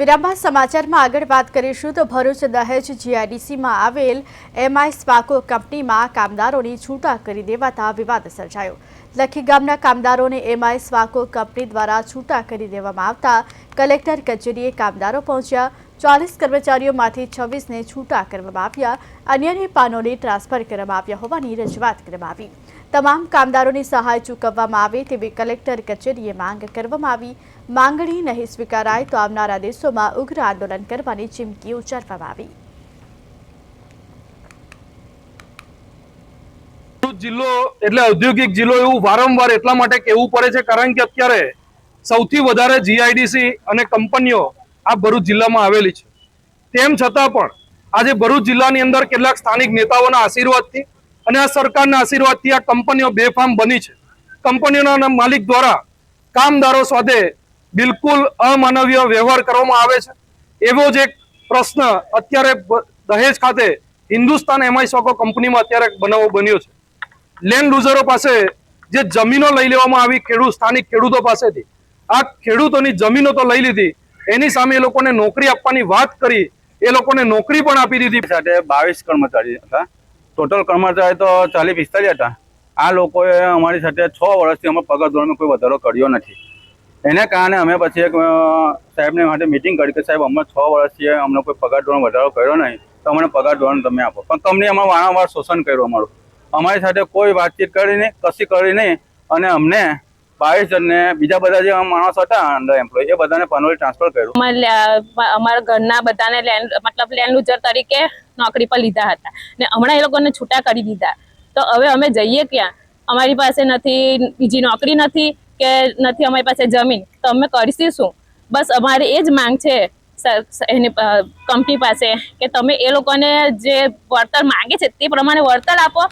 વિરામા સમાચારમાં આગળ વાત કરીશું તો ભરૂચ દહેજ જીઆઈડીસીમાં આવેલ એમઆઈ સ્પાકો કંપનીમાં કામદારોની છૂટા કરી દેવાતા વિવાદ સર્જાયો. લખી ગામના કામદારોને એમઆઈ સ્વાકો કંપની દ્વારા છૂટા કરી દેવામાં આવતા કલેક્ટર કચેરીએ કામદારો પહોંચ્યા. ચાલીસ કર્મચારીઓમાંથી છવ્વીસને છૂટા કરવામાં આવ્યા. અન્યને પાનોને ટ્રાન્સફર કરવામાં આવ્યા હોવાની રજૂઆત કરવામાં આવી. તમામ કામદારોની સહાય ચૂકવવામાં આવે તેવી કલેક્ટર કચેરીએ માંગ કરવામાં આવી. માંગણી નહીં સ્વીકારાય તો આવનારા દિવસોમાં ઉગ્ર આંદોલન કરવાની ચીમકી ઉચ્ચારવામાં આવી. જિલ્લો એટલે ઔદ્યોગિક જિલ્લો એવું વારંવાર એટલા માટે કહેવું પડે છે કારણ કે અત્યારે સૌથી વધારે જીઆઈડીસી અને કંપનીઓ આ ભરૂચ જિલ્લામાં આવેલી છે. તેમ છતાં પણ આજે ભરૂચ જિલ્લાની અંદર કેટલાક સ્થાનિક નેતાઓના આશીર્વાદથી અને આ સરકારના આશીર્વાદથી આ કંપનીઓ બેફામ બની છે. કંપનીઓના માલિક દ્વારા કામદારો સાથે બિલકુલ અમાનવીય વ્યવહાર કરવામાં આવે છે. એવો જ એક પ્રશ્ન અત્યારે દહેજ ખાતે હિન્દુસ્તાન એમઆઈ સોકો કંપનીમાં અત્યારે બનાવો બન્યો છે. લેન્ડ લૂઝરો પાસે જે જમીનો લઈ લેવામાં આવી ખેડૂત, સ્થાનિક ખેડૂતો પાસેથી આ ખેડૂતોની જમીનો તો લઈ લીધી. એની સામે એ લોકોને નોકરી આપવાની વાત કરી. એ લોકોને નોકરી પણ આપી દીધી. સાથે બાવીસ કર્મચારી હતા. ટોટલ કર્મચારી તો ચાલીસ પિસ્તાલીસ હતા. આ લોકોએ અમારી સાથે છ વર્ષથી અમે પગાર ધોરણમાં કોઈ વધારો કર્યો નથી. એને કારણે અમે પછી એક સાહેબને માટે મિટિંગ કરી કે, સાહેબ, અમે છ વર્ષથી અમને કોઈ પગાર ધોરણ વધારો કર્યો નહીં. તો અમને પગાર ધોરણ તમે આપો. પણ તમને અમારે વારંવાર શોષણ કર્યું અમારું. અમારી સાથે કોઈ વાતચીત કરી નહીં, કશી કરી નહીં. અને અમને બાવીસ જણને બીજા બધા જે માણસો હતા અંડર એમ્પ્લોય એ બધાને પનોલી ટ્રાન્સફર કર્યું. અમારા ઘરના બધાને લેન્ડ મતલબ લેન્ડ લુઝર તરીકે નોકરી પર લીધા હતા. ને હમણાં એ લોકોને છૂટા કરી દીધા. તો હવે અમે જઈએ ક્યાં? અમારી પાસે નથી, બીજી નોકરી નથી કે નથી અમારી પાસે જમીન. તો અમે કરીશું શું? બસ અમારે એ જ માંગ છે એની કંપની પાસે કે તમે એ લોકોને જે વળતર માંગે છે તે પ્રમાણે વળતર આપો.